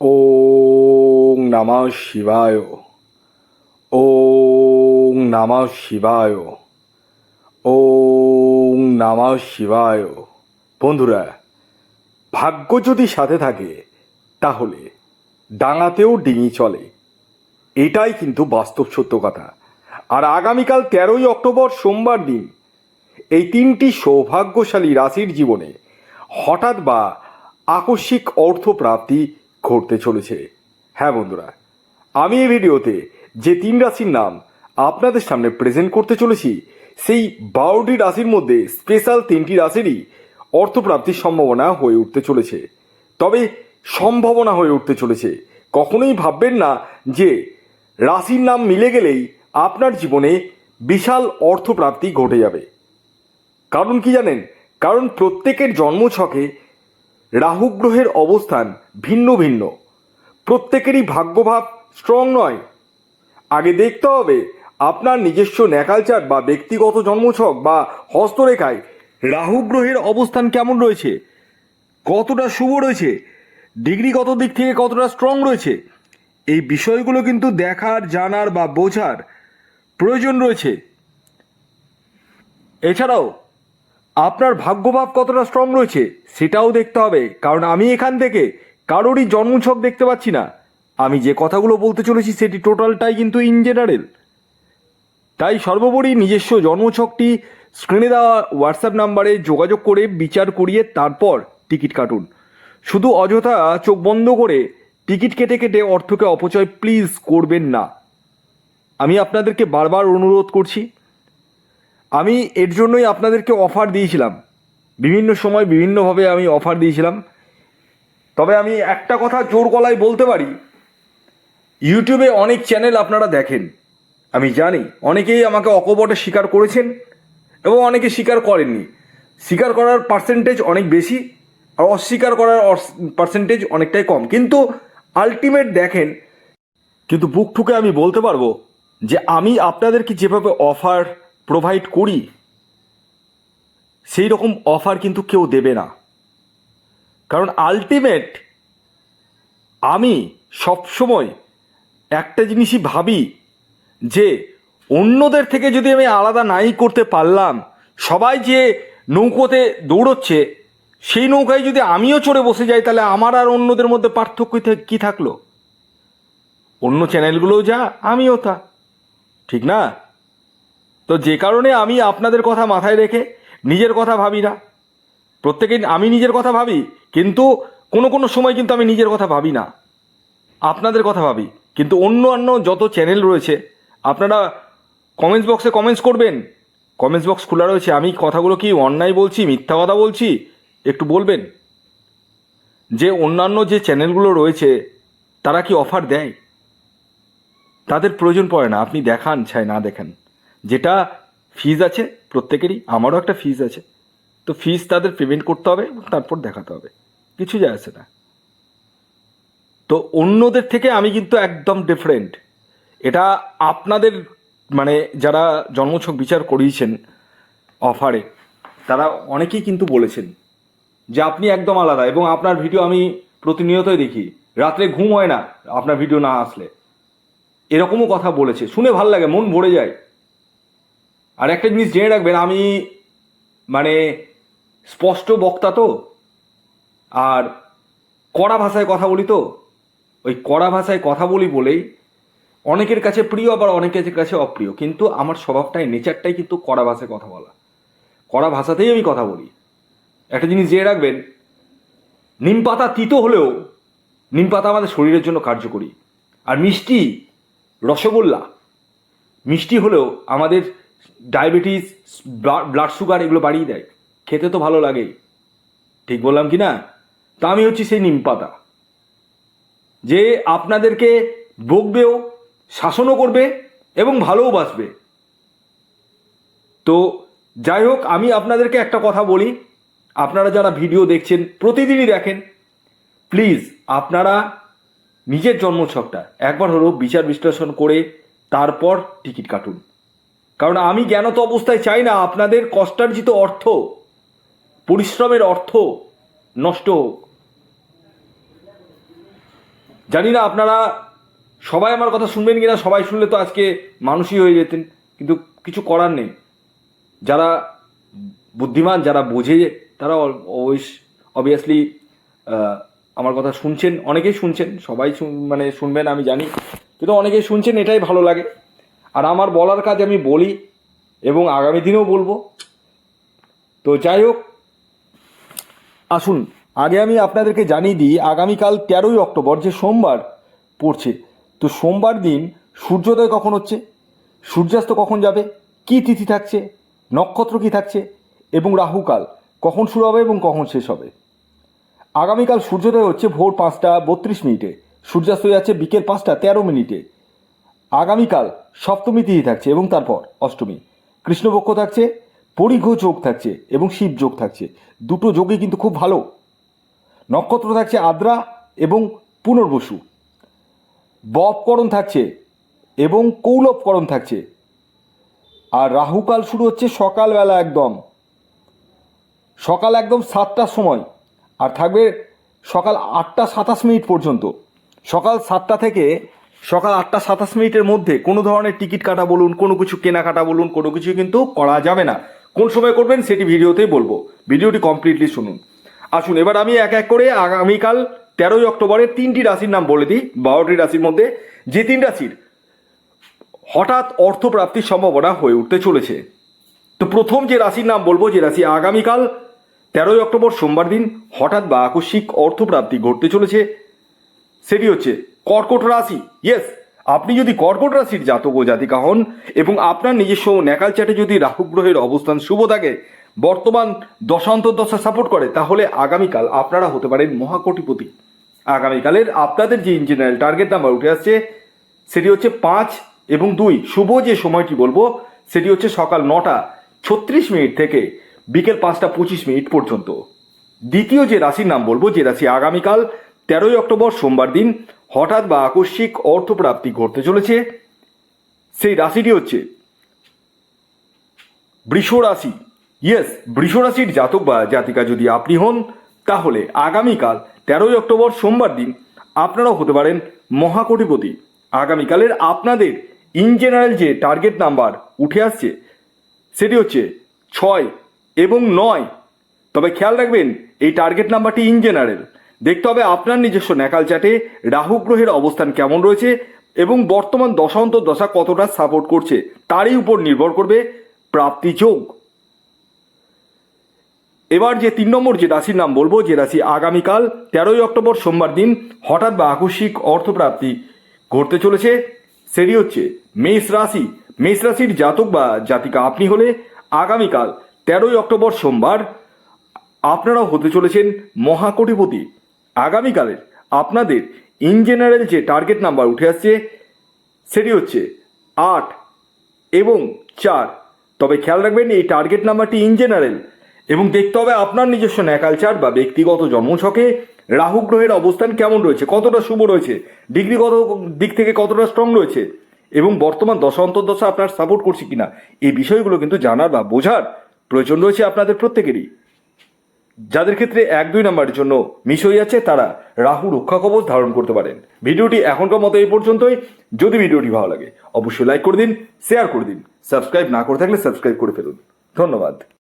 ওং নমঃ শিবায়। ওং নমঃ শিবায়। ওং নমঃ শিবায়। বন্ধুরা, ভাগ্য যদি সাথে থাকে, তাহলে ডাঙাতেও ডিঙি চলে। এটাই কিন্তু বাস্তব সত্য কথা। আর আগামীকাল তেরোই অক্টোবর সোমবার দিন এই তিনটি সৌভাগ্যশালী রাশির জীবনে হঠাৎ বা আকস্মিক অর্থপ্রাপ্তি ঘটতে চলেছে। হ্যাঁ বন্ধুরা, আমি এই ভিডিওতে যে তিন রাশির নাম আপনাদের সামনে প্রেজেন্ট করতে চলেছি, সেই বারোটি রাশির মধ্যে স্পেশাল তিনটি রাশিরই অর্থপ্রাপ্তির সম্ভাবনা হয়ে উঠতে চলেছে। তবে সম্ভাবনা হয়ে উঠতে চলেছে। কখনোই ভাববেন না যে রাশির নাম মিলে গেলেই আপনার জীবনে বিশাল অর্থপ্রাপ্তি ঘটে যাবে। কারণ কি জানেন? কারণ প্রত্যেকের জন্মছকে রাহু গ্রহের অবস্থান ভিন্ন ভিন্ন। প্রত্যেকেরই ভাগ্যভাব স্ট্রং নয়। আগে দেখতে হবে আপনার নিজস্ব ন্যাকালচার বা ব্যক্তিগত জন্মছক বা হস্তরেখায় রাহু গ্রহের অবস্থান কেমন রয়েছে? কতটা শুভ রয়েছে? ডিগ্রিগত দিক থেকে কতটা স্ট্রং রয়েছে? এই বিষয়গুলো কিন্তু দেখার, জানার বা বোঝার প্রয়োজন রয়েছে। এছাড়াও আপনার ভাগ্যভাব কতটা স্ট্রং রয়েছে, সেটাও দেখতে হবে। কারণ আমি এখান থেকে কারোরই জন্মছক দেখতে পাচ্ছি না। আমি যে কথাগুলো বলতে চলেছি, সেটি টোটালটাই কিন্তু ইন জেনারেল তাই সর্বোপরি নিজস্ব জন্মছকটি স্ক্রিনে দেওয়া হোয়াটসঅ্যাপ নাম্বারে যোগাযোগ করে, বিচার করিয়ে তারপর টিকিট কাটুন। শুধু অযথা চোখ বন্ধ করে টিকিট কেটে কেটে অর্থকে অপচয় প্লিজ করবেন না। আমি আপনাদেরকে বারবার অনুরোধ করছি আমি এর জন্যই আপনাদেরকে অফার দিয়েছিলাম। বিভিন্ন সময় বিভিন্নভাবে আমি অফার দিয়েছিলাম। তবে আমি একটা কথা জোর গলায় বলতে পারি, ইউটিউবে অনেক চ্যানেল আপনারা দেখেন। আমি জানি, অনেকেই আমাকে অকপটে স্বীকার করেছেন এবং অনেকে স্বীকার করেননি। স্বীকার করার পার্সেন্টেজ অনেক বেশি, আর অস্বীকার করার পার্সেন্টেজ অনেকটাই কম। কিন্তু আলটিমেট দেখেন, কিন্তু বুক ঠুকে আমি বলতে পারব যে আমি আপনাদেরকে যেভাবে অফার প্রোভাইড করি, সেই রকম অফার কিন্তু কেউ দেবে না। কারণ আলটিমেট আমি সবসময় একটা জিনিসই ভাবি যে অন্যদের থেকে যদি আমি আলাদা নাই করতে পারলাম, সবাই যে নৌকোতে দৌড়চ্ছে, সেই নৌকায় যদি আমিও চড়ে বসে যাই, তাহলে আমার আর অন্যদের মধ্যে পার্থক্য কী থাকল? অন্য চ্যানেলগুলোও যা, আমিও তা। ঠিক না? তো যে কারণে আমি আপনাদের কথা মাথায় রেখে নিজের কথা ভাবি না। প্রত্যেকে আমি নিজের কথা ভাবি, কিন্তু কোনো কোনো সময় কিন্তু আমি নিজের কথা ভাবি না। আপনাদের কথা ভাবি, কিন্তু অন্য অন্য যত চ্যানেল রয়েছে, আপনারা কমেন্টস বক্সে কমেন্টস করবেন। কমেন্টস বক্স খোলা রয়েছে, আমি কথাগুলো কি অন্যায় বলছি, মিথ্যা কথা বলছি, একটু বলবেন? যে অন্যান্য যে চ্যানেলগুলো রয়েছে, তারা কি অফার দেয়? তাদের প্রয়োজন পড়ে না, আপনি দেখান, চাই না দেখান। যেটা ফিজ আছে, প্রত্যেকেরই, আমারও একটা ফিজ আছে। তো ফিজ তাদের পেমেন্ট করতে হবে এবং তারপর দেখাতে হবে। কিছু যায় আসে না। তো অন্যদের থেকে আমি কিন্তু একদম ডিফারেন্ট এটা আপনাদের মানে যারা জন্মছক বিচার করিয়েছেন অফারে তারা অনেকেই কিন্তু বলেছেন যে আপনি একদম আলাদা এবং আপনার ভিডিও আমি প্রতিনিয়তই দেখি। রাত্রে ঘুম হয় না, আপনার ভিডিও না আসলে। এরকমও কথা বলেছে। শুনে ভালো লাগে, মন ভরে যায়। আর একটা জিনিস জেনে রাখবেন, আমি মানে স্পষ্ট বক্তা তো, আর কড়া ভাষায় কথা বলি তো, ওই কড়া ভাষায় কথা বলি বলেই অনেকের কাছে প্রিয় আবার অনেকের কাছে অপ্রিয়, কিন্তু আমার স্বভাবটাই নেচারটাই কিন্তু কড়া ভাষায় কথা বলা। কড়া ভাষাতেই আমি কথা বলি। একটা জিনিস জেনে রাখবেন, নিম পাতা তিতো হলেও নিম পাতা আমাদের শরীরের জন্য কার্যকরী। আর মিষ্টি রসগোল্লা, মিষ্টি হলেও আমাদের ডায়াবেটিস ব্লাড সুগার এগুলো বাড়িয়ে দেয়। খেতে তো ভালো লাগেই। ঠিক বললাম কি না? তা আমি হচ্ছি সেই নিম পাতা। যে আপনাদেরকে বকবেও, শাসনও করবে এবং ভালোও বাসবে তো যাই হোক, আমি আপনাদেরকে একটা কথা বলি। আপনারা যারা ভিডিও দেখছেন, প্রতিদিনই দেখেন। প্লিজ, আপনারা নিজের জন্মছকটা একবার হলেও বিচার বিশ্লেষণ করে, তারপর টিকিট কাটুন। কারণ আমি জ্ঞানত অবস্থায় চাই না আপনাদের কষ্টার্জিত অর্থ, পরিশ্রমের অর্থ নষ্ট হোক। জানি না আপনারা সবাই আমার কথা শুনবেন কিনা, সবাই শুনলে তো আজকে মানুষই হয়ে যেতেন, কিন্তু কিছু করার নেই। যারা বুদ্ধিমান, যারা বোঝে, তারা অবভিয়াসলি আমার কথা শুনছেন। অনেকেই শুনছেন, সবাই মানে শুনবেন, আমি জানি। কিন্তু অনেকেই শুনছেন, এটাই ভালো লাগে। আর আমার বলার কাজ আমি বলি এবং আগামী দিনেও বলব। তো যাই হোক, আসুন, আগে আমি আপনাদেরকে জানিয়ে দিই, আগামীকাল তেরোই অক্টোবর, যে সোমবার পড়ছে, তো সোমবার দিন সূর্যোদয় কখন হচ্ছে? সূর্যাস্ত কখন যাবে? কী তিথি থাকছে? নক্ষত্র কী থাকছে? এবং রাহুকাল কখন শুরু হবে এবং কখন শেষ হবে? আগামীকাল সূর্যোদয় হচ্ছে ভোর পাঁচটা বত্রিশ মিনিটে সূর্যাস্ত যাচ্ছে বিকেল পাঁচটা তেরো মিনিটে। আগামীকাল সপ্তমী তিথি থাকছে এবং তারপর অষ্টমী। কৃষ্ণপক্ষ থাকছে পরিঘ যোগ থাকছে এবং শিব যোগ থাকছে। দুটো যোগই কিন্তু খুব ভালো। নক্ষত্র থাকছে আদ্রা এবং পুনর্বসু। বপকরণ থাকছে এবং কৌলভকরণ থাকছে। আর রাহুকাল শুরু হচ্ছে সকালবেলা একদম। সকাল একদম সাতটার সময় আর থাকবে সকাল আটটা সাতাশ মিনিট পর্যন্ত। সকাল সাতটা থেকে সকাল আটটা সাতাশ মিনিটের মধ্যে কোনো ধরনের টিকিট কাটা বলুন, কোনো কিছু কেনাকাটা বলুন, কোনো কিছু কিন্তু করা যাবে না। কোন সময় করবেন সেটি ভিডিওতেই বলব। ভিডিওটি কমপ্লিটলি শুনুন। আসুন, এবার আমি এক এক করে আগামীকাল তেরোই অক্টোবরের তিনটি রাশির নাম বলে দিই। বারোটি রাশির মধ্যে যে তিন রাশির হঠাৎ অর্থপ্রাপ্তির সম্ভাবনা হয়ে উঠতে চলেছে। তো প্রথম যে রাশির নাম বলব, যে রাশি আগামীকাল তেরোই অক্টোবর সোমবার দিন হঠাৎ বা আকস্মিক অর্থপ্রাপ্তি ঘটতে চলেছে, সেটি হচ্ছে কর্কট রাশি ইয়েস আপনি যদি কর্কট রাশির জাতক ও জাতিকা হন এবং আপনার নিজস্ব ন্যাকাল চ্যাটে যদি রাহু গ্রহের অবস্থান শুভ থাকে, বর্তমান দশান্তর দশা সাপোর্ট করে, তাহলে আগামীকাল আপনারা হতে পারেন মহাকোটিপতি। আগামীকালের আপনাদের যে ইঞ্জিনিয়ার টার্গেট নাম্বার উঠে আসছে, সেটি হচ্ছে পাঁচ এবং দুই। শুভ যে সময়টি বলব, সেটি হচ্ছে সকাল নটা ছত্রিশ মিনিট থেকে বিকেল পাঁচটা পঁচিশ মিনিট পর্যন্ত। দ্বিতীয় যে রাশির নাম বলব, যে রাশি আগামীকাল তেরোই অক্টোবর সোমবার দিন হঠাৎ বা আকস্মিক অর্থপ্রাপ্তি ঘটতে চলেছে। সেই রাশিটি হচ্ছে বৃষ রাশি। ইয়েস বৃষ রাশির জাতক বা জাতিকা যদি আপনি হন, তাহলে আগামীকাল তেরোই অক্টোবর সোমবার দিন আপনারাও হতে পারেন মহাকোটিপতি। আগামীকালের আপনাদের ইন জেনারেল যে টার্গেট নাম্বার উঠে আসছে, সেটি হচ্ছে ছয় এবং নয়। তবে খেয়াল রাখবেন, এই টার্গেট নাম্বারটি ইন জেনারেল দেখতে হবে আপনার নিজস্ব ন্যাকাল চাটে রাহু গ্রহের অবস্থান কেমন রয়েছে এবং বর্তমান দশান্তর দশা কতটা সাপোর্ট করছে, তারই উপর নির্ভর করবে প্রাপ্তি যোগ। এবার যে তিন নম্বর যে রাশির নাম বলব, যে রাশি আগামীকাল, তেরোই অক্টোবর সোমবার দিন, হঠাৎ বা আকস্মিক অর্থপ্রাপ্তি ঘটতে চলেছে। সেটি হচ্ছে মেষ রাশি। মেষ রাশির জাতক বা জাতিকা আপনি হলে আগামীকাল তেরোই অক্টোবর সোমবার আপনারাও হতে চলেছেন মহাকোটিপতি। আগামীকালের আপনাদের ইন জেনারেল যে টার্গেট নাম্বার উঠে আসছে, সেটি হচ্ছে আট এবং চার। তবে খেয়াল রাখবেন, এই টার্গেট নাম্বারটি ইন জেনারেল এবং দেখতে হবে আপনার নিজস্ব ন্যাকালচার বা ব্যক্তিগত জন্মছকে রাহু গ্রহের অবস্থান কেমন রয়েছে, কতটা শুভ রয়েছে ডিগ্রিগত দিক থেকে কতটা স্ট্রং রয়েছে এবং বর্তমান দশা, অন্তর্দশা আপনার সাপোর্ট করছে কিনা, এই বিষয়গুলো কিন্তু জানার বা বোঝার প্রয়োজন রয়েছে আপনাদের প্রত্যেকেরই। যাদের ক্ষেত্রে এক দুই নাম্বারের জন্য মিস হয়ে যাচ্ছে তারা রাহু রক্ষা কবচ ধারণ করতে পারেন। ভিডিওটি এখনকার মতো এই পর্যন্তই। যদি ভিডিওটি ভালো লাগে, অবশ্যই লাইক করে দিন শেয়ার করে দিন। সাবস্ক্রাইব না করে থাকলে সাবস্ক্রাইব করে ফেলুন। ধন্যবাদ।